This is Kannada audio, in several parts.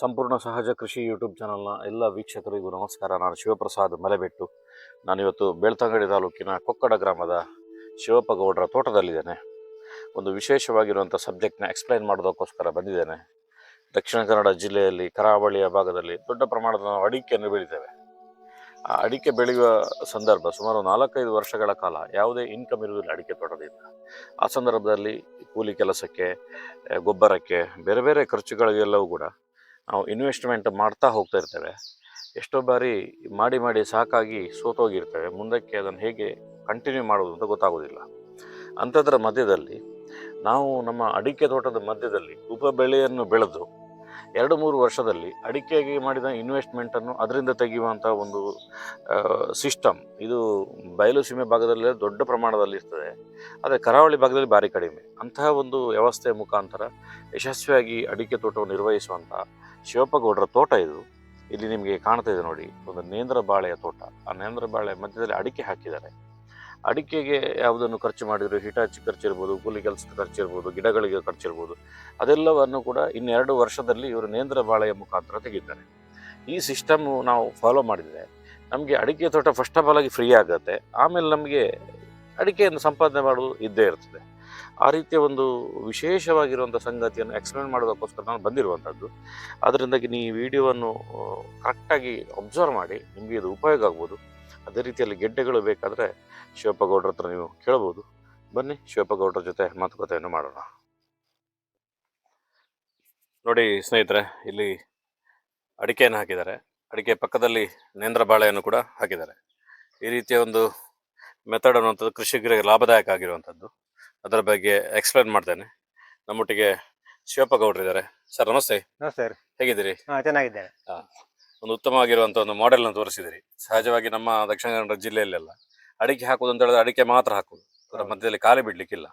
ಸಂಪೂರ್ಣ ಸಹಜ ಕೃಷಿ ಯೂಟ್ಯೂಬ್ ಚಾನಲ್ನ ಎಲ್ಲ ವೀಕ್ಷಕರಿಗೂ ನಮಸ್ಕಾರ. ನಾನು ಶಿವಪ್ರಸಾದ್ ಮಲೆಬೆಟ್ಟು. ನಾನಿವತ್ತು ಬೆಳ್ತಂಗಡಿ ತಾಲೂಕಿನ ಕೊಕ್ಕಡ ಗ್ರಾಮದ ಶಿವಪ್ಪಗೌಡರ ತೋಟದಲ್ಲಿದ್ದೇನೆ. ಒಂದು ವಿಶೇಷವಾಗಿರುವಂಥ ಸಬ್ಜೆಕ್ಟ್ನ ಎಕ್ಸ್ಪ್ಲೈನ್ ಮಾಡೋದಕ್ಕೋಸ್ಕರ ಬಂದಿದ್ದೇನೆ. ದಕ್ಷಿಣ ಕನ್ನಡ ಜಿಲ್ಲೆಯಲ್ಲಿ ಕರಾವಳಿಯ ಭಾಗದಲ್ಲಿ ದೊಡ್ಡ ಪ್ರಮಾಣದ ನಾವು ಅಡಿಕೆಯನ್ನು ಬೆಳಿತೇವೆ. ಆ ಅಡಿಕೆ ಬೆಳೆಯುವ ಸಂದರ್ಭ ಸುಮಾರು ನಾಲ್ಕೈದು ವರ್ಷಗಳ ಕಾಲ ಯಾವುದೇ ಇನ್ಕಮ್ ಇರುವುದಿಲ್ಲ ಅಡಿಕೆ ತೋಟದಿಂದ. ಆ ಸಂದರ್ಭದಲ್ಲಿ ಕೂಲಿ ಕೆಲಸಕ್ಕೆ, ಗೊಬ್ಬರಕ್ಕೆ, ಬೇರೆ ಬೇರೆ ಖರ್ಚುಗಳಿಗೆಲ್ಲವೂ ಕೂಡ ನಾವು ಇನ್ವೆಸ್ಟ್ಮೆಂಟ್ ಮಾಡ್ತಾ ಹೋಗ್ತಾ ಇರ್ತೇವೆ. ಎಷ್ಟೋ ಬಾರಿ ಮಾಡಿ ಮಾಡಿ ಸಾಕಾಗಿ ಸೋತೋಗಿರ್ತೇವೆ. ಮುಂದಕ್ಕೆ ಅದನ್ನು ಹೇಗೆ ಕಂಟಿನ್ಯೂ ಮಾಡೋದು ಅಂತ ಗೊತ್ತಾಗೋದಿಲ್ಲ ಅಂಥದ್ರ ಮಧ್ಯದಲ್ಲಿ ನಾವು ನಮ್ಮ ಅಡಿಕೆ ತೋಟದ ಮಧ್ಯದಲ್ಲಿ ಉಪ ಬೆಳೆಯನ್ನು ಬೆಳೆದು ಎರಡು ಮೂರು ವರ್ಷದಲ್ಲಿ ಅಡಿಕೆಗೆ ಮಾಡಿದ ಇನ್ವೆಸ್ಟ್ಮೆಂಟನ್ನು ಅದರಿಂದ ತೆಗೆಯುವಂಥ ಒಂದು ಸಿಸ್ಟಮ್ ಇದು ಬಯಲು ಸೀಮೆ ಭಾಗದಲ್ಲೇ ದೊಡ್ಡ ಪ್ರಮಾಣದಲ್ಲಿ ಇರ್ತದೆ. ಆದರೆ ಕರಾವಳಿ ಭಾಗದಲ್ಲಿ ಭಾರಿ ಕಡಿಮೆ. ಅಂತಹ ಒಂದು ವ್ಯವಸ್ಥೆಯ ಮುಖಾಂತರ ಯಶಸ್ವಿಯಾಗಿ ಅಡಿಕೆ ತೋಟವನ್ನು ನಿರ್ವಹಿಸುವಂಥ ಶಿವಪ್ಪಗೌಡರ ತೋಟ ಇದು. ಇಲ್ಲಿ ನಿಮಗೆ ಕಾಣ್ತಾ ಇದೆ ನೋಡಿ, ಒಂದು ನೇಂದ್ರ ಬಾಳೆಯ ತೋಟ. ಆ ನೇಂದ್ರ ಬಾಳೆ ಮಧ್ಯದಲ್ಲಿ ಅಡಿಕೆ ಹಾಕಿದ್ದಾರೆ. ಅಡಿಕೆಗೆ ಯಾವುದನ್ನು ಖರ್ಚು ಮಾಡಿದ್ರು, ಹಿಟಾಚಿ ಖರ್ಚಿರ್ಬೋದು, ಕೂಲಿ ಕೆಲಸದ ಖರ್ಚಿರ್ಬೋದು, ಗಿಡಗಳಿಗೆ ಖರ್ಚಿರ್ಬೋದು, ಅದೆಲ್ಲವನ್ನು ಕೂಡ ಇನ್ನೆರಡು ವರ್ಷದಲ್ಲಿ ಇವರು ನೇಂದ್ರ ಬಾಳೆಯ ಮುಖಾಂತರ ತೆಗಿತಾರೆ. ಈ ಸಿಸ್ಟಮ್ ನಾವು ಫಾಲೋ ಮಾಡಿದರೆ ನಮಗೆ ಅಡಿಕೆ ತೋಟ ಫಸ್ಟ್ ಆಫ್ ಆಲ್ ಆಗಿ ಫ್ರೀ ಆಗುತ್ತೆ. ಆಮೇಲೆ ನಮಗೆ ಅಡಿಕೆಯನ್ನು ಸಂಪಾದನೆ ಮಾಡೋದು ಇದ್ದೇ ಇರ್ತದೆ. ಆ ರೀತಿಯ ಒಂದು ವಿಶೇಷವಾಗಿರುವಂಥ ಸಂಗತಿಯನ್ನು ಎಕ್ಸ್ಪ್ಲೇನ್ ಮಾಡೋದಕ್ಕೋಸ್ಕರ ನಾನು ಬಂದಿರುವಂಥದ್ದು. ಅದರಿಂದಾಗಿ ನೀವು ವಿಡಿಯೋವನ್ನು ಕರೆಕ್ಟಾಗಿ ಅಬ್ಸರ್ವ್ ಮಾಡಿ, ನಿಮಗೆ ಇದು ಉಪಯೋಗ ಆಗ್ಬೋದು. ಅದೇ ರೀತಿಯಲ್ಲಿ ಗೆಡ್ಡೆಗಳು ಬೇಕಾದರೆ ಶಿವಪ್ಪ ಗೌಡ್ರ ಹತ್ರ ನೀವು ಕೇಳ್ಬೋದು. ಬನ್ನಿ ಶಿವಪ್ಪ ಗೌಡ್ರ ಜೊತೆ ಮಾತುಕತೆಯನ್ನು ಮಾಡೋಣ. ನೋಡಿ ಸ್ನೇಹಿತರೆ ಇಲ್ಲಿ ಅಡಿಕೆಯನ್ನು ಹಾಕಿದ್ದಾರೆ. ಅಡಿಕೆ ಪಕ್ಕದಲ್ಲಿ ನೇಂದ್ರ ಬಾಳೆಯನ್ನು ಕೂಡ ಹಾಕಿದ್ದಾರೆ. ಈ ರೀತಿಯ ಒಂದು ಮೆಥಡ್ ಅನ್ನುವಂಥದ್ದು ಕೃಷಿಕರಿಗೆ ಲಾಭದಾಯಕ ಆಗಿರುವಂಥದ್ದು. ಅದರ ಬಗ್ಗೆ ಎಕ್ಸ್ಪ್ಲೇನ್ ಮಾಡ್ತೇನೆ. ನಮ್ಮೊಟ್ಟಿಗೆ ಶಿವಪ್ಪ ಗೌಡ್ರಿದ್ದಾರೆ ಸರ್ ನಮಸ್ತೆ. ನಮಸ್ತೆ ಹೇಗಿದ್ದೀರಿ? ಹಾ ಚೆನ್ನಾಗಿದ್ದೇನೆ ಒಂದು ಉತ್ತಮವಾಗಿರುವಂಥ ಒಂದು ಮಾಡೆಲನ್ನು ತೋರಿಸಿದಿರಿ ಸಹಜವಾಗಿ ನಮ್ಮ ದಕ್ಷಿಣ ಕನ್ನಡ ಜಿಲ್ಲೆಯಲ್ಲೆಲ್ಲ ಅಡಿಕೆ ಹಾಕುವುದು ಅಂತ ಹೇಳಿದ್ರೆ ಅಡಿಕೆ ಮಾತ್ರ ಹಾಕುದು ಅದರ ಮಧ್ಯದಲ್ಲಿ ಖಾಲಿ ಬಿಡ್ಲಿಕ್ಕಿಲ್ಲ.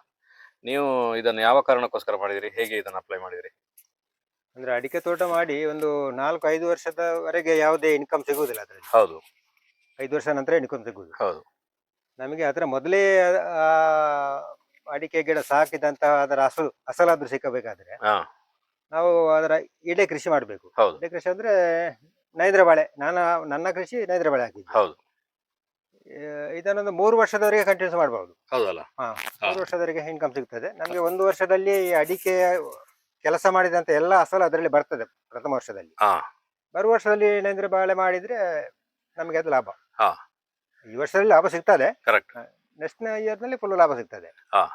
ನೀವು ಇದನ್ನು ಯಾವ ಕಾರಣಕ್ಕೋಸ್ಕರ ಮಾಡಿದಿರಿ? ಹೇಗೆ ಇದನ್ನು ಅಪ್ಲೈ ಮಾಡಿದಿರಿ? ಅಂದ್ರೆ ಅಡಿಕೆ ತೋಟ ಮಾಡಿ ಒಂದು ನಾಲ್ಕು ಐದು ವರ್ಷದವರೆಗೆ ಯಾವುದೇ ಇನ್ಕಮ್ ಸಿಗುವುದಿಲ್ಲ ಅದರಲ್ಲಿ. ಹೌದು. ಐದು ವರ್ಷ ನಂತರ ಇನ್ಕಮ್ ಸಿಗುವುದು. ಹೌದು. ನಮಗೆ ಅದರ ಮೊದಲೇ ಆ ಅಡಿಕೆ ಗಿಡ ಸಾಕಿದಂತಹ ಅದರ ಅಸಲು ಅಸಲಾದ್ರೂ ಸಿಕ್ಕಬೇಕಾದ್ರೆ ಹಾ. ನಾವು ಅದರ ಇಡೆ ಕೃಷಿ ಮಾಡಬೇಕು. ಹೌದು. ಇಡೆ ಕೃಷಿ ಅಂದ್ರೆ ನೈದ್ರ ಬಾಳೆ ನಾನು ನನ್ನ ಕೃಷಿ ನೈದ್ರ ಬಾಳೆ ಹಾಕಿದ್ದು. ಹೌದು. ಇದನ್ನೊಂದು ಮೂರು ವರ್ಷದವರೆಗೆ ಕಂಟಿನ್ಯೂಸ್ ಮಾಡಬಹುದು ಹೌದಲ್ಲ? ಹಾ ಹಾ. ಮೂರು ವರ್ಷದವರೆಗೆ ಇನ್ಕಮ್ ಸಿಗ್ತದೆ. ನಮಗೆ ಒಂದು ವರ್ಷದಲ್ಲಿ ಈ ಅಡಿಕೆ ಕೆಲಸ ಮಾಡಿದಂತ ಎಲ್ಲ ಅಸಲು ಅದರಲ್ಲಿ ಬರ್ತದೆ ಪ್ರಥಮ ವರ್ಷದಲ್ಲಿ. ಹಾ. ಬರುವ ವರ್ಷದಲ್ಲಿ ನೈಂದ್ರ ಬಾಳೆ ಮಾಡಿದ್ರೆ ನಮಗೆ ಅದು ಲಾಭ. ಹಾ. ಈ ವರ್ಷದಲ್ಲಿ ಲಾಭ ಸಿಗ್ತದೆ. ಕರೆಕ್ಟ್ ನೆಕ್ಸ್ಟ್ ಇಯರ್ನಲ್ಲಿ ಫುಲ್ ಲಾಭ ಸಿಗ್ತದೆ. ಹಾ.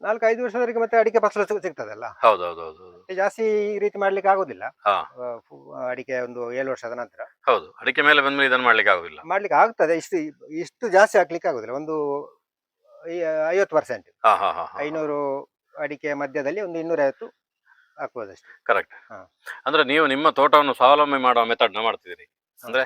ನಾಲ್ಕು ಐದು ವರ್ಷದವರೆಗೆ ಮತ್ತೆ ಅಡಿಕೆ ಫಸಲು ಸಿಗ್- ಸಿಗ್ತದಲ್ಲ? ಹೌದು ಹೌದು ಹೌದು ಹೌದು ಮತ್ತೆ ಜಾಸ್ತಿ ಈ ರೀತಿ ಮಾಡ್ಲಿಕ್ಕೆ ಆಗುದಿಲ್ಲ. ಹಾ. ಆ, ಫು- ಅಡಿಕೆ ಒಂದು ಏಳು ವರ್ಷದ ನಂತರ. ಹೌದು. ಅಡಿಕೆ ಮೇಲೆ ಬಂದ್ಮೇಲೆ ಇದನ್ನು ಮಾಡ್ಲಿಕ್ಕೆ ಆಗುದಿಲ್ಲ. ಮಾಡ್ಲಿಕ್ಕೆ ಆಗ್ತದೆ. ಇಷ್ಟು ಇಷ್ಟು ಜಾಸ್ತಿ ಹಾಕ್ಲಿಕ್ಕೆ ಆಗುದಿಲ್ಲ. ಒಂದು ಐವತ್ತು ಪರ್ಸೆಂಟ್ ಹಾ ಹಾ ಹಾ ಐನೂರು ಅಡಿಕೆ ಮಧ್ಯದಲ್ಲಿ ಒಂದು ಇನ್ನೂರ ಐವತ್ತು ಹಾಕ್ಬೋದಷ್ಟೇ. ಕರೆಕ್ಟ್ ಹಾ. ಅಂದ್ರೆ ನೀವು ನಿಮ್ಮ ತೋಟವನ್ನು ಸ್ವಾವಲಂಬಿ ಮಾಡುವ ಮೆಥಡ್ನ ಮಾಡ್ತಿದ್ದೀರಿ. ಅಂದ್ರೆ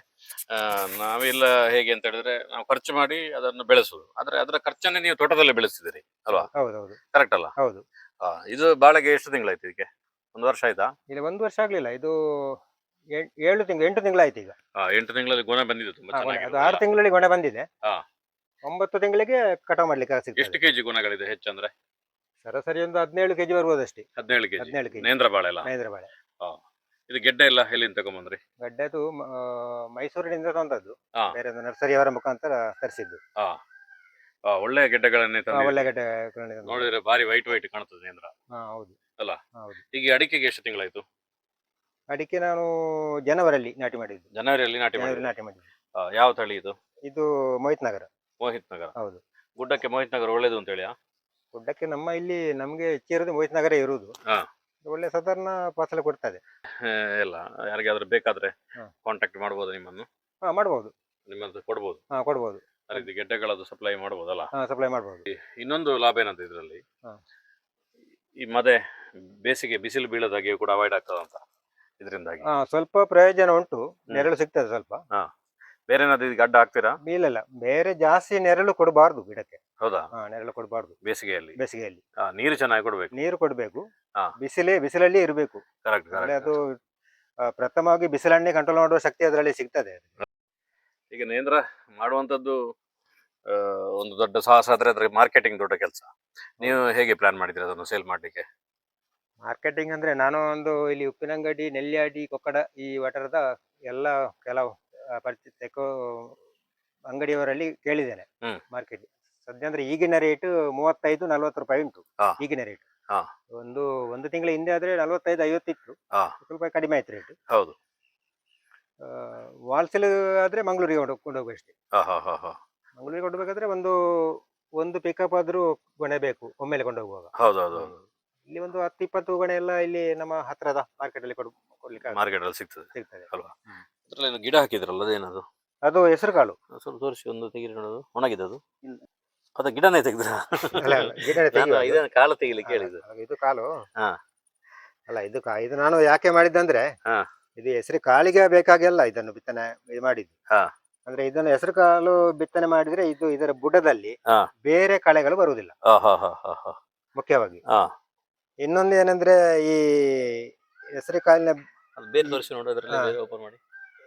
ಆ, ನಾವೆಲ್ಲ ಹೇಗೆ ಅಂತ ಹೇಳಿದ್ರೆ ನಾವು ಖರ್ಚು ಮಾಡಿ ಅದನ್ನು ಬೆಳೆಸುದು ಆದ್ರೆ ಅದರ ಖರ್ಚನ್ನೇ ನೀವು ತೋಟದಲ್ಲಿ ಬೆಳೆಸ್ತಿದ್ದೀರಿ. ಅಲ್ವಾ? ಹೌದೌದು. ಕರೆಕ್ಟ್ ಅಲ್ಲ? ಹೌದು. ಆ, ಇದು ಬಾಳೆಗೆ ಎಷ್ಟು ತಿಂಗಳಾಯ್ತು ಇದಕ್ಕೆ? ಒಂದು ವರ್ಷ ಆಯ್ತಾ? ಇಲ್ಲಿ ಒಂದು ವರ್ಷ ಆಗ್ಲಿಲ್ಲ. ಇದು ಏಳ್- ಏಳು ತಿಂಗಳು ಎಂಟು ತಿಂಗಳಾಯ್ತು ಈಗ. ಆ, ಎಂಟು ತಿಂಗಳಲ್ಲಿ ಗುಣ ಬಂದಿದೆ ತುಂಬಾ ಹಾ. ಅದು ಚೆನ್ನಾಗಿ ಆರು ತಿಂಗಳಲ್ಲಿ ಗುಣ ಬಂದಿದೆ. ಹಾ. ಒಂಬತ್ತು ತಿಂಗಳಿಗೆ ಕಟಾವ್ ಮಾಡ್ಲಿಕ್ಕೆ ಎಷ್ಟು ಸಿಗ್ತದೆ ಕೆಜಿ ಗುಣಗಳಿದೆ ಹೆಚ್ಚಂದ್ರೆ ಸರಾಸರಿ ಒಂದು ಹದಿನೇಳು ಕೆಜಿ ಬರ್ಬೋದಷ್ಟೇ. ಹದಿನೇಳು ಕೆಜಿ. ಹದಿನೇಳು ಕೆಜಿ. ನೇಂದ್ರ ಬಾಳೆ ಅಲ್ಲ? ನೈದ್ರ ಬಾಳೆ. ಇದು ಗೆಡ್ಡೆ ಎಲ್ಲ ಎಲ್ಲಿಂದ ತಗೊಂಬಂದ್ರಿ? ಗಡ್ಡೆದು ಮ- ಆ, ಮೈಸೂರಿನಿಂದ ತಂದದ್ದು. ಹಾ. ಬೇರೆ ನರ್ಸರಿ ಅವರ ಮುಖಾಂತರ ತರಿಸಿದ್ದು. ಆ, ಆ, ಒಳ್ಳೆಯ ಗೆಡ್ಡೆಗಳನ್ನೇ ತಂದು ಒಳ್ಳೆ ಗಡ್ಡೆ. ನೋಡಿದ್ರೆ ಭಾರಿ ವೈಟ್ ವೈಟ್ ಕಾಣ್ತದೆ ನೇಂದ್ರ. ಹಾ ಹೌದು. ಅಲ್ಲ? ಹೌದು. ಈಗ ಈ ಅಡಿಕೆಗೆ ಎಷ್ಟು ತಿಂಗಳಾಯ್ತು? ಅಡಿಕೆ ನಾನು ಜನವರಿಯಲ್ಲಿ ನಾಟಿ ಮಾಡಿದ್ದು. ಜನವರಿಯಲ್ಲಿ ನಾಟಿ ಜನವರಿ ಮಾಡಿದ್ರಿ ನಾಟಿ ಮಾಡಿದ್ದು. ಯಾವ ತಳಿ ಇದು? ಇದು ಮೋಹಿತ್ ನಗರ. ಮೋಹಿತ್ ನಗರ. ಹೌದು. ಗುಡ್ಡಕ್ಕೆ ಮೋಹಿತ್ ನಗರ ಒಳ್ಳೇದು ಅಂತ ಹೇಳಿ ಗುಡ್ಡಕ್ಕೆ ನಮ್ಮ ಇಲ್ಲಿ ನಮ್ಗೆ ಹೆಚ್ಚಿರೋದು ಮೋಹಿತ್ ನಗರ ಇರುವುದು. ಹಾ. ಒಳ್ಳೆ ಸಾಧಾರಣ ಫಸಲು ಕೊಡ್ತದೆ. ಎಲ್ಲ ಯಾರಿಗಾದ್ರೂ ಬೇಕಾದ್ರೆ ಹಾ. ಕಾಂಟ್ಯಾಕ್ಟ್ ಮಾಡ್ಬೋದು ನಿಮ್ಮನ್ನು? ಹಾ ಮಾಡ್ಬೋದು. ನಿಮ್ಮದು ಕೊಡ್ಬೋದು. ಹಾ ಕೊಡ್ಬೋದು. ರೀತಿ ಗೆಡ್ಡೆಗಳದ್ದು ಸಪ್ಲೈ ಮಾಡಬಹುದಲ್ಲ ಸಪ್ಲೈ ಮಾಡ್ಬೋದು. ಇನ್ನೊಂದು ಲಾಭ ಏನಂತ ಇದರಲ್ಲಿ? ಹಾ. ಈ ಮದೆ ಬೇಸಿಗೆ ಬಿಸಿಲು ಬೀಳದಾಗೆ ಕೂಡ ಅವಾಯ್ಡ್ ಆಗ್ತದಂತ ಇದರಿಂದಾಗಿ. ಹಾ ಸ್ವಲ್ಪ ಪ್ರಯೋಜನ ಉಂಟು. ನೆರಳು ಸಿಗ್ತದೆ ಸ್ವಲ್ಪ. ಬೇರೆ ಏನಾದ್ರು ಇದು ಗಡ್ಡ ಹಾಕ್ತೀರಾ? ಇಲ್ಲ ಬೇರೆ ಜಾಸ್ತಿ ನೆರಳು ಕೊಡಬಾರ್ದು ಗಿಡಕ್ಕೆ. ಹೌದಾ? ಹಾ ನೆರಳು ಕೊಡಬಾರ್ದು. ಬೇಸಿಗೆಯಲ್ಲಿ? ಬೇಸಿಗೆಯಲ್ಲಿ. ಆ, ನೀರು ಚೆನ್ನಾಗಿ ಕೊಡ್ಬೇಕು. ನೀರು ಕೊಡಬೇಕು. ಹಾ. ಬಿಸಿಲೇ ಬಿಸಿಲಲ್ಲಿ ಇರಬೇಕು. ಕರೆಕ್ಟ್ ಅಂದ್ರೆ ಕರೆಕ್ಟ್ ಅದು ಆ, ಪ್ರಥಮವಾಗಿ ಬಿಸಿಲನ್ನೇ ಕಂಟ್ರೋಲ್ ಮಾಡುವ ಶಕ್ತಿ ಅದರಲ್ಲಿ ಸಿಗ್ತದೆ. ಈಗ ನೇಂದ್ರ ಮಾಡುವಂತದ್ದು ಒಂದು ದೊಡ್ಡ ಸಾಹಸ ಆದರೆ ಅದ್ರ ಮಾರ್ಕೆಟಿಂಗ್ ದೊಡ್ಡ ಕೆಲಸ. ನೀವು ಹೇಗೆ ಪ್ಲಾನ್ ಮಾಡಿದ್ರಿ ಅದನ್ನು ಸೇಲ್ ಮಾಡ್ಲಿಕ್ಕೆ? ಮಾರ್ಕೆಟಿಂಗ್ ಅಂದ್ರೆ ನಾನು ಒಂದು ಇಲ್ಲಿ ಉಪ್ಪಿನಂಗಡಿ ನೆಲ್ಲಿಯಾಡಿ ಕೊಕ್ಕಡ ಈ ವಟರದ ಎಲ್ಲ ಕೆಲವು ಪರಿಚಿತ ಅಂಗಡಿಯವರಲ್ಲಿ ಕೇಳಿದ್ದೇನೆ ಹ್ಮ್. ಮಾರ್ಕೆಟ್ ಸದ್ಯ ಅಂದ್ರೆ ಈಗಿನ ರೇಟ್ ಮೂವತ್ತೈದು ನಲ್ವತ್ತು ರೂಪಾಯಿ ಉಂಟು. ಈಗಿನ ರೇಟ್ ಹಾ. ಒಂದು ಒಂದು ತಿಂಗಳ ಹಿಂದೆ ಆದ್ರೆ ನಲ್ವತ್ತೈದು ಐವತ್ತಿತ್ತು. ಸ್ವಲ್ಪ ಕಡಿಮೆ ಆಯ್ತು ರೇಟ್ ಹೌದು. ವಾಲ್ಸೆಲ್ ಆದ್ರೆ ಮಂಗಳೂರಿಗೆ ಕೊಂಡು ಹೋಗುವಷ್ಟೇ. ಅಷ್ಟೇ ಹಾ ಹಾ ಹಾ ಹಾ. ಮಂಗಳೂರಿಗೆ ಕೊಡ್ಬೇಕಾದ್ರೆ ಒಂದು ಒಂದು ಪಿಕಪ್ ಆದ್ರೂ ಗೊಣೆ ಬೇಕು ಒಮ್ಮೆಲೆ ಕೊಂಡೋಗುವಾಗ. ಹೌದು ಹೌದು ಹೌದು ಇಲ್ಲಿ ಒಂದು ಹತ್ತು ಇಪ್ಪತ್ತು ಗೊಣೆ ಎಲ್ಲ ಇಲ್ಲಿ ನಮ್ಮ ಹತ್ರದ ಮಾರ್ಕೆಟ್ ಅಲ್ಲಿ ಕೊಡ್ ಕೊಡ್ಲಿಕ್ಕೆ ಮಾರ್ಕೆಟ್ ಅಲ್ಲಿ ಸಿಗ್ತದೆ. ಸಿಗ್ತದೆ. ಅದ್ರಲ್ಲಿ ಏನು ಗಿಡ ಹಾಕಿದ್ರಲ್ಲ ಅದೇನದು ಅದು ಹೆಸರು ಕಾಳು ಸ್ವಲ್ಪ ತೋರಿಸಿ ಒಂದು ತೆಗಿರಿ ನೋಡೋದು ಒಣಗಿದೆ ಅದು? ಇಲ್ಲ. ಅದ ಗಿಡನೇ ತೆಗೆದ್ರ? ಅಲ್ಲ ಅಲ್ಲ. ಇದನ್ನ ಕಾಲ ತೆಗಿಲಿಕ್ಕೆ ಹೇಳಿದ್ದು. ಅಲ್ಲ, ಇದು ಕಾಲು ಹಾ. ಅಲ್ಲ ಇದು ಕಾ ಇದು ನಾನು ಯಾಕೆ ಮಾಡಿದ್ದಂದ್ರೆ ಹಾ. ಇದು ಹೆಸರು ಕಾಳಿಗೆ ಬೇಕಾಗಿಲ್ಲ ಇದನ್ನು ಬಿತ್ತನೆ ಇದು ಮಾಡಿದ್ದು. ಹಾ. ಅಂದ್ರೆ ಇದನ್ನು ಹೆಸರು ಕಾಳು ಬಿತ್ತನೆ ಮಾಡಿದ್ರೆ ಇದು ಇದರ ಬುಡದಲ್ಲಿ ಹಾ. ಬೇರೆ ಕಳೆಗಳು ಬರುವುದಿಲ್ಲ. ಮುಖ್ಯವಾಗಿ. ಹಾ. ಇನ್ನೊಂದು ಏನಂದ್ರೆ ಈ ಹೆಸರು ಕಾಳಿನ ಬೇರೆ ತೋರಿಸಿ ನೋಡು ಅದ್ರಲ್ಲಿ ಹಾ. ಬೇರೆ ಓಪನ್ ಮಾಡಿ.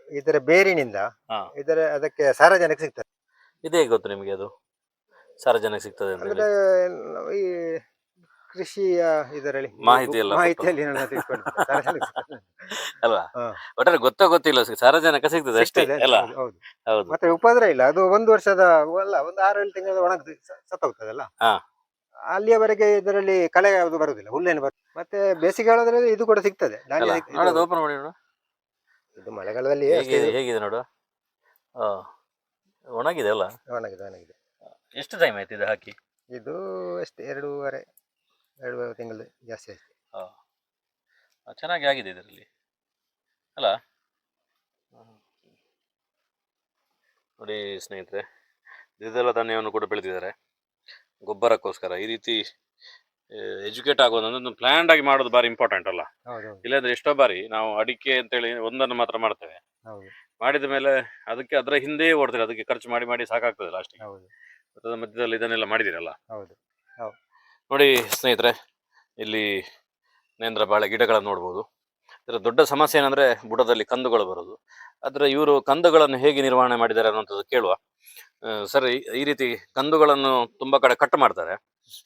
ಇದರ ಬೇರಿನಿಂದ ಹಾ. ಇದರ ಅದಕ್ಕೆ ಸಾರಜನಕ ಸಿಗ್ತದೆ. ಇದೇ ಗೊತ್ತು ನಿಮಗೆ ಅದು. ಸಾರ್ವಜನಿಕ ಸಿಗ್ತದೆ ಅಂತ ಅಂದ್ರೆ ಈ ಕೃಷಿಯ ಇದರಲ್ಲಿ ಮಾಹಿತಿ ಇಲ್ಲ ಮಾಹಿತಿಯಲ್ಲಿ ನಾನು ತಿಳ್ಕೊಂಡಿದ್ದೆ. ಅಲ್ವಾ? ಹಾ. ಒಟ್ಟಾರೆ ಗೊತ್ತೋ ಗೊತ್ತಿಲ್ಲ ಸಾರಜನಕ ಸಿಗ್ತದೆ ಅಷ್ಟೇ ಸಿಗ್ತದೆ ಅಲ್ಲ ಹೌದು, ಹೌದು. ಹೌದು. ಮತ್ತೆ ಉಪದ್ರ ಇಲ್ಲ ಅದು ಒಂದು ವರ್ಷದ ಅಲ್ಲ ಒಂದು ಆರು ಏಳು ತಿಂಗಳ ಒಣ ಸತ್ತೋಗ್ತದಲ್ಲ? ಹಾ. ಅಲ್ಲಿಯವರೆಗೆ ಇದರಲ್ಲಿ ಕಳೆ ಯಾವುದು ಬರುದಿಲ್ಲ ಹುಲ್ಲೇನು ಬರ್ತದೆ ಮತ್ತೆ ಬೇಸಿಗೆ ಕಾಲದಲ್ಲಿ ಇದು ಕೂಡ ಸಿಗ್ತದೆ ಧಾನ್ಯ ಅಲ್ಲ ಸಿಗ್- ನೋಡೋದು ಓಪನ್ ಮಾಡಿ ನೋಡು. ಇದು ಮಳೆಗಾಲದಲ್ಲಿ ಅಷ್ಟೇ. ಹೇಗಿದೆ ಹೇಗಿದೆ ನೋಡು? ಆ, ಒಣಗಿದೆ ಅಲ್ಲ? ಒಣಗಿದೆ ಒಣಗಿದೆ. ಎಷ್ಟು ಟೈಮ್ ಆಯ್ತು ಇದು ಹಾಕಿ? ಇದು ಅಷ್ಟೇ ಎರಡೂವರೆ. ಎರಡೂವರೆ ತಿಂಗಳು ಜಾಸ್ತಿ ಆಯ್ತು. ಹಾಂ. ಚೆನ್ನಾಗಿ ಆಗಿದೆ ಇದರಲ್ಲಿ. ಅಲ್ಲ? ನೋಡಿ ಸ್ನೇಹಿತರೆ ದ್ವಿದಳ ಧಾನ್ಯವನ್ನು ಕೂಡ ಬೆಳೆದಿದ್ದಾರೆ. ಗೊಬ್ಬರಕ್ಕೋಸ್ಕರ ಈ ರೀತಿ ಎಜುಕೇಟ್ ಆಗೋದು ಒಂದು ಪ್ಲ್ಯಾಂಡ್ ಆಗಿ ಮಾಡೋದು ಬಾರಿ ಇಂಪಾರ್ಟೆಂಟ್ ಅಲ್ಲ? ಇಲ್ಲಾಂದ್ರೆ ಎಷ್ಟೋ ಬಾರಿ ನಾವು ಅಡಿಕೆ ಅಂತೇಳಿ ಒಂದನ್ನು ಮಾತ್ರ ಮಾಡ್ತೇವೆ. ಮಾಡಿದ ಮೇಲೆ ಅದಕ್ಕೆ ಅದರ ಹಿಂದೆ ಓಡ್ತಾರೆ ಅದಕ್ಕೆ ಖರ್ಚು ಮಾಡಿ ಮಾಡಿ ಸಾಕಾಗ್ತದೆ ಲಾಸ್ಟಿಗೆ ಮಧ್ಯದಲ್ಲಿ ಇದನ್ನೆಲ್ಲ ಮಾಡಿದಿರಲ್ಲ ಹೌದು. ನೋಡಿ ಸ್ನೇಹಿತರೆ ಇಲ್ಲಿ ನೇಂದ್ರ ಬಾಳೆ ಗಿಡಗಳನ್ನು ನೋಡ್ಬೋದು. ಇದರ ದೊಡ್ಡ ಸಮಸ್ಯೆ ಏನಂದರೆ ಬುಡದಲ್ಲಿ ಕಂದುಗಳು ಬರೋದು. ಆದರೆ ಇವರು ಕಂದುಗಳನ್ನು ಹೇಗೆ ನಿರ್ವಹಣೆ ಮಾಡಿದ್ದಾರೆ ಅನ್ನುವಂಥದ್ದು ಕೇಳುವ. ಸರಿ ಈ- ಈ ರೀತಿ ಕಂದುಗಳನ್ನು ತುಂಬ ಕಡೆ ಕಟ್ ಮಾಡ್ತಾರೆ.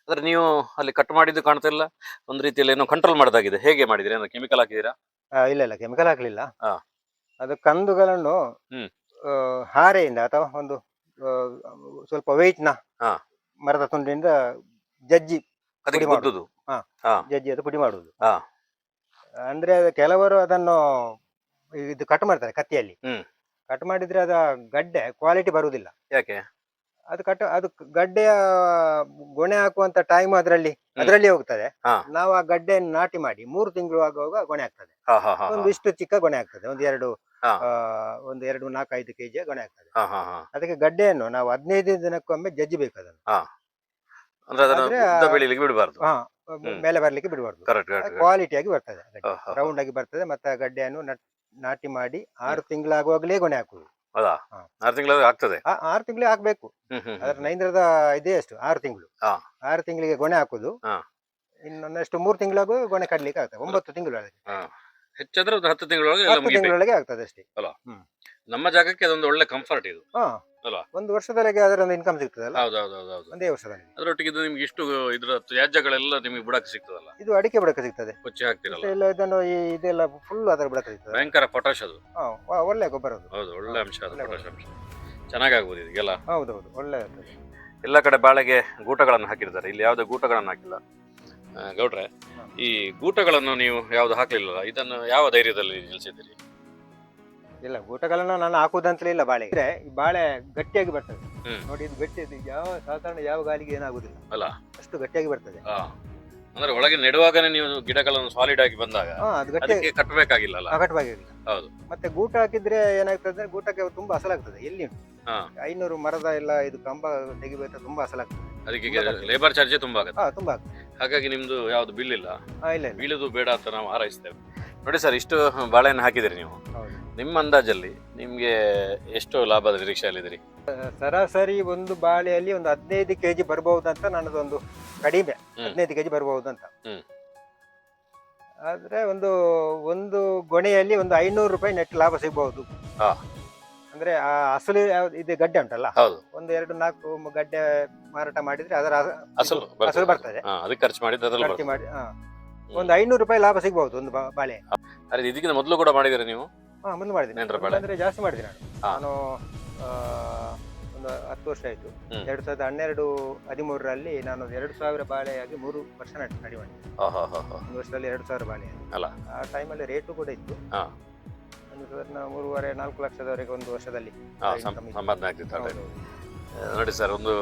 ಆದರೆ ನೀವು ಅಲ್ಲಿ ಕಟ್ ಮಾಡಿದ್ದು ಕಾಣ್ತಿಲ್ಲ ಒಂದು ರೀತಿಯಲ್ಲಿ ಏನೋ ಕಂಟ್ರೋಲ್ ಮಾಡೋದಾಗಿದೆ. ಹೇಗೆ ಮಾಡಿದಿರಿ? ಏನೋ ಕೆಮಿಕಲ್ ಹಾಕಿದ್ದೀರಾ? ಇಲ್ಲ ಇಲ್ಲ ಕೆಮಿಕಲ್ ಹಾಕಲಿಲ್ಲ. ಹಾ. ಅದು ಕಂದುಗಳನ್ನು ಹ್ಮ್. ಆ, ಹಾರೆಯಿಂದ ಅಥವಾ ಒಂದು ಆ, ಸ್ವಲ್ಪ weight ನ ಹಾ. ಮರದ ತುಂಡಿನಿಂದ ಜಜ್ಜಿ ಅದಕ್ಕೆ ಪುಡಿ ಮಾಡುದು. ಗುದ್ದುದು ಜಜ್ಜಿ ಅದು ಪುಡಿ ಮಾಡುದು. ಹಾ. ಅಂದ್ರೆ ಅದು ಕೆಲವರು ಅದನ್ನು ಇದು ಕಟ್ ಮಾಡ್ತಾರೆ ಕತ್ತಿಯಲ್ಲಿ. ಹ್ಮ್. ಕಟ್ ಮಾಡಿದ್ರೆ ಅದ ಗಡ್ಡೆ ಕ್ವಾಲಿಟಿ ಬರುವುದಿಲ್ಲ ಯಾಕೆ? ಅದು ಕಟ್ ಅದು ಗಡ್ಡೆಯ ಗೊಣೆ ಹಾಕುವಂತ ಟೈಮ್ ಅದರಲ್ಲಿ ಅದರಲ್ಲಿ ಹೋಗ್ತದೆ. ಹಾ. ನಾವು ಆ ಗಡ್ಡೆಯನ್ನು ನಾಟಿ ಮಾಡಿ ಮೂರು ತಿಂಗಳು ಆಗುವಾಗ ಗೊಣೆ ಆಗ್ತದೆ. ಹಾ ಹಾ ಹಾ ಒಂದು ಇಷ್ಟು ಚಿಕ್ಕ ಗೊಣೆ ಆಗ್ತದೆ. ಒಂದು ಎರಡು ಹಾ. ಆ, ಒಂದು ಎರಡು ನಾಲ್ಕೈದು ಐದು ಕೆಜಿ ಗೊಣೆ ಆಗ್ತದೆ. ಹಾ ಹಾ ಹಾ. ಅದಕ್ಕೆ ಗಡ್ಡೆಯನ್ನು ನಾವು ಹದಿನೈದು ದಿನಕ್ಕೊಮ್ಮೆ ಜಜ್ಜಿಬೇಕು ಅದನ್ನು. ಅಂದ್ರೆ ಅದನ್ನ ಉದ್ದ ಆ- ಬೆಳಿಲಿಕ್ಕೆ ಬಿಡಬಾರ್ದು. ಹಾ. ಮೇಲೆ ಬರ್ಲಿಕ್ಕೆ ಬಿಡಬಾರ್ದು. ಕರೆಕ್ಟ್ ಕರೆಕ್ಟ್ ಕ್ವಾಲಿಟಿ ಆಗಿ ಬರ್ತದೆ. ರೌಂಡ್ ಆಗಿ ಬರ್ತದೆ ಮತ್ತೆ ಗಡ್ಡೆಯನ್ನು ನಟ್- ನಾಟಿ ಮಾಡಿ ಆರು ತಿಂಗಳಾಗುವಾಗಲೇ ಗೊನೆ ಹಾಕುದು ಹಾ. ಆರು ತಿಂಗಳು ಆಗ್ತದೆ? ಆ ಆರು ತಿಂಗಳೇ ಹಾಕ್ಬೇಕು ಹ್ಮ್ ಹ್ಮ್ ಅದರ. ನೈಂದ್ರದ ಇದೇ ಅಷ್ಟು ಆರು ತಿಂಗಳು. ಹಾ. ಆರು ತಿಂಗಳಿಗೆ ಗೊನೆ ಹಾಕುದು ಹಾ. ಇನ್ನೊಂದಷ್ಟು ಮೂರು ತಿಂಗಳಾಗು ಗೊನೆ ಕಡ್ಲಿಕ್ಕೆ ಆಗ್ತದೆ ಒಂಬತ್ತು ತಿಂಗಳು. ಹಾ. ಹೆಚ್ಚಂದ್ರೆ ಒಂದು ಹತ್ತು ತಿಂಗಳೊಳಗೆ ಎಲ್ಲ ಹತ್ತು ಮುಗಿಬೇಕು. ತಿಂಗಳೊಳಗೆ ಆಗ್ತದೆ ಅಷ್ಟೇ. ನಮ್ಮ ಜಾಗಕ್ಕೆ ಅದೊಂದು ಒಳ್ಳೆ ಕಂಫರ್ಟ್ ಇದು. ಹಾ. ಅಲ್ವಾ? ಒಂದು ವರ್ಷದೊಳಗೆ ಅದರ ಒಂದು ಇನ್ಕಮ್ ಸಿಗ್ತದಲ್ಲ? ಹೌದು ಹೌದು ಹೌದು ಹೌದು. ಒಂದೇ ವರ್ಷದಲ್ಲಿ. ಅದರೊಟ್ಟಿಗೆ ಇದು ನಿಮ್ಗೆ ಇಷ್ಟು ಇದ್ರ ತ್ಯಾಜ್ಯಗಳೆಲ್ಲ ನಿಮಗೆ ಬುಡಕ್ಕೆ ಸಿಗ್ತದಲ್ಲ? ಇದು ಅಡಿಕೆ ಬುಡಕ ಸಿಗ್ತದೆ. ಕೊಚ್ಚಿ ಹಾಕ್ತಿರಲ್ಲ. ಇಲ್ಲ ಇದನ್ನು ಈ ಇದೆಲ್ಲ ಫುಲ್ ಅದರ ಬುಡಕ ಸಿಗ್ತದೆ. ಭಯಂಕರ ಪೊಟಾಶ್ ಅದು. ಹಾ, ವ- ಒಳ್ಳೆ ಗೊಬ್ಬರ ಅದು. ಹೌದು ಒಳ್ಳೆ ಅಂಶ ಅದು ಒಳ್ಳೆ ಪೊಟಾಶ್ ಅಂಶ. ಚೆನ್ನಾಗಿ ಆಗ್ಬೋದು ಇದಕ್ಕೆಲ್ಲ ಹೌದು ಹೌದು ಒಳ್ಳೆ ಇರ್ತದೆ. ಎಲ್ಲ ಕಡೆ ಬಾಳೆಗೆ ಗೂಟಗಳನ್ನು ಹಾಕಿರ್ತಾರೆ ಇಲ್ಲಿ ಯಾವುದೇ ಗೂಟಗಳನ್ನು ಹಾಕಿಲ್ಲ. ಆ, ಗೌಡ್ರೆ ಈ ಗೂಟಗಳನ್ನು ನೀವು ಯಾವ್ದು ಹಾಕಲಿಲ್ಲ ಇದನ್ನು ಯಾವ ಧೈರ್ಯದಲ್ಲಿ ನಿಲ್ಸಿದ್ದೀರಿ? ಇಲ್ಲ ಊಟಗಳನ್ನು ನಾನು ಹಾಕುದಂತಲೇ ಇಲ್ಲ ಬಾಳೆ. ಅಂದ್ರೆ ಈ ಬಾಳೆ ಗಟ್ಟಿಯಾಗಿ ಬರ್ತದೆ. ಹ್ಮ್. ನೋಡಿ ಇದು ಗಟ್ಟಿ ಇದು ಯಾವ ಸಾಧಾರಣ ಯಾವ ಗಾಳಿಗೆ ಏನಾಗುದಿಲ್ಲ. ಅಲ್ಲ. ಅಷ್ಟು ಗಟ್ಟಿಯಾಗಿ ಬರ್ತದೆ. ಆ, ಅಂದ್ರೆ ಒಳಗೆ ನೆಡುವಾಗನೇ ನೀವು ಗಿಡಗಳನ್ನು ಸಾಲಿಡ್ ಆಗಿ ಬಂದಾಗ ಹಾ ಅದು ಗಟ್ಟಿ ಅದಕ್ಕೆ ಕಟ್ಟಬೇಕಾಗಿಲ್ಲಲ್ಲ ಅಗಟವಾಗಿರಲಿಲ್ಲ ಹೌದು. ಮತ್ತೆ ಗೂಟ ಹಾಕಿದ್ರೆ ಏನಾಗ್ತದೆ ಅಂದ್ರೆ ಗೂಟಕ್ಕೆ ತುಂಬಾ ಅಸಲಾಗ್ತದೆ ಎಲ್ಲಿ ಉಂಟು? ಹಾ. ಐನೂರು ಮರದ ಎಲ್ಲ ಇದು ಕಂಬ ತೆಗಿಬೇಕಾದ್ರೆ ತುಂಬಾ ಅಸಲಾಗ್ತದೆ ಅದಕ್ಕೆ ಲೇಬರ್ ಚಾರ್ಜ್ ತುಂಬಾ ಆಗುತ್ತೆ. ಹಾ ತುಂಬಾ ಆಗ್ತದೆ. ಹಾಗಾಗಿ ನಿಮ್ದು ಯಾವ್ದು ಬಿಲ್ ಇಲ್ಲ? ಹಾ ಇಲ್ಲ ಇಲ್ಲ. ಬೀಳುದು ಬೇಡ ಅಂತ ನಾವು ಹಾರೈಸ್ತೇವೆ. ನೋಡಿ ಸರ್ ಇಷ್ಟು ಬಾಳೆಹಣ್ಣು ಹಾಕಿದಿರಿ ನೀವು. ನಿಮ್ಮ ಅಂದಾಜಲ್ಲಿ ನಿಮಗೆ ಎಷ್ಟು ಲಾಭದ ನಿರೀಕ್ಷೆಯಲ್ಲಿದ್ದೀರಿ? ಸರಾಸರಿ ಒಂದು ಬಾಳೆಯಲ್ಲಿ ಒಂದು ಹದಿನೈದು ಕೆಜಿ ಬರಬಹುದಂತ ನನ್ನದೊಂದು ಕಡಿಮೆ. ಹದಿನೈದು ಕೆಜಿ ಜಿ ಹ್ಮ್. ಆದ್ರೆ ಒಂದು ಒಂದು ಗೊಣೆಯಲ್ಲಿ ಒಂದು ಐನೂರು ರೂಪಾಯಿ ನೆಟ್ ಲಾಭ ಸಿಗಬಹುದು ಹಾ. ಅಂದ್ರೆ ಆ ಅಸಲು ಯಾವ್ದು ಇದು ಗಡ್ಡೆ ಉಂಟಲ್ಲ? ಹೌದು. ಒಂದು ಎರಡು ನಾಲ್ಕು ಮ- ಗಡ್ಡೆ ಮಾರಾಟ ಮಾಡಿದ್ರೆ ಅದರ ಅಸ- ಅಸಲು ಅಸಲು ಬರ್ತದೆ. ಹಾ ಅದಕ್ಕೆ ಖರ್ಚು ಮಾಡಿದ್ದು ಅದ್ರಲ್ಲಿ ಖರ್ಚು ಮಾಡಿ ಹಾ. ಒಂದು ಐನೂರು ರೂಪಾಯಿ ಲಾಭ ಸಿಗಬಹುದು ಒಂದು ಬಾ- ಬಾಳೆ ಅರೆ ಇದಕ್ಕಿಂತ ಮೊದಲು ಕೂಡ ಮಾಡಿದ್ರೆ ನೀವು? ಹಾ ಮುಂದೆ ಮಾಡಿದ್ದೀನಿ ನೇಂದ್ರ ಬಾಳೆ? ಅಂದ್ರೆ ಜಾಸ್ತಿ ಮಾಡಿದ್ದೀನಿ ನಾನು ಹಾ. ನಾನು ಆ, ಒಂದು ಹತ್ತು ವರ್ಷ ಆಯ್ತು ಹ್ಮ್. ಎರಡ್ ಸಾವಿರದ ಹನ್ನೆರಡು ಹದಿಮೂರರಲ್ಲಿ ನಾನು ಎರಡು ಸಾವಿರ ಬಾಳೆಯಾಗಿ ಮೂರು ವರ್ಷ ನಡಿ ನಡಿ ಮಾಡಿದ್ದೆ ಹಾ ಹಾ ಒಂದು ವರ್ಷದಲ್ಲಿ ಎರಡು ಸಾವಿರ ಬಾಳೆ ಅಲ್ಲ. ಆ ಟೈಮಲ್ಲಿ ರೇಟು ಕೂಡ ಇತ್ತು ಹಾ. ಒಂದು ಸಾಧಾರಣ ಮೂರುವರೆ ನಾಲ್ಕು ಲಕ್ಷದವರೆಗೆ ಒಂದು ವರ್ಷದಲ್ಲಿ ಹಾ income ಇತ್ತು. ಸಂಪಾದನೆ ಆಗ್ತಿತ್ತು ಆ ಹೌದು, time. ಹೌದು. ನೋಡಿ ಸರ್ ಒಂದು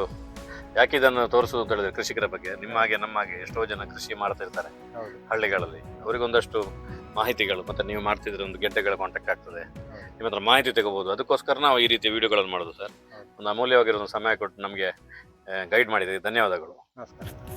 ಯಾಕೆ ಇದನ್ನು ತೋರಿಸುವುದು ಅಂತ ಹೇಳಿದ್ರೆ ಕೃಷಿಕರ ಬಗ್ಗೆ ನಿಮ್ಮ ಹಾಗೆ ನಮ್ಮ ಹಾಗೆ ಎಷ್ಟೋ ಜನ ಕೃಷಿ ಮಾಡ್ತಾ ಇರ್ತಾರೆ ಹೌದು ಹಳ್ಳಿಗಳಲ್ಲಿ ಅವರಿಗೊಂದಷ್ಟು ಮಾಹಿತಿಗಳು ಮತ್ತೆ ನೀವು ಮಾಡ್ತಿದ್ರೆ ಒಂದು ಗೆಡ್ಡೆಗಳ ಕಾಂಟ್ಯಾಕ್ಟ್ ಆಗ್ತದೆ. ನಿಮ್ಮ ಹತ್ರ ಮಾಹಿತಿ ತಗೋಬಹುದು ಅದಕ್ಕೋಸ್ಕರ ನಾವು ಈ ರೀತಿ ವಿಡಿಯೋಗಳನ್ನು ಮಾಡೋದು ಸರ್. ಒಂದು ಅಮೂಲ್ಯವಾಗಿರೋ ಒಂದು ಸಮಯ ಕೊಟ್ಟು ನಮಗೆ ಗೈಡ್ ಮಾಡಿದ್ದೀರಿ ಧನ್ಯವಾದಗಳು. ನಮಸ್ಕಾರ.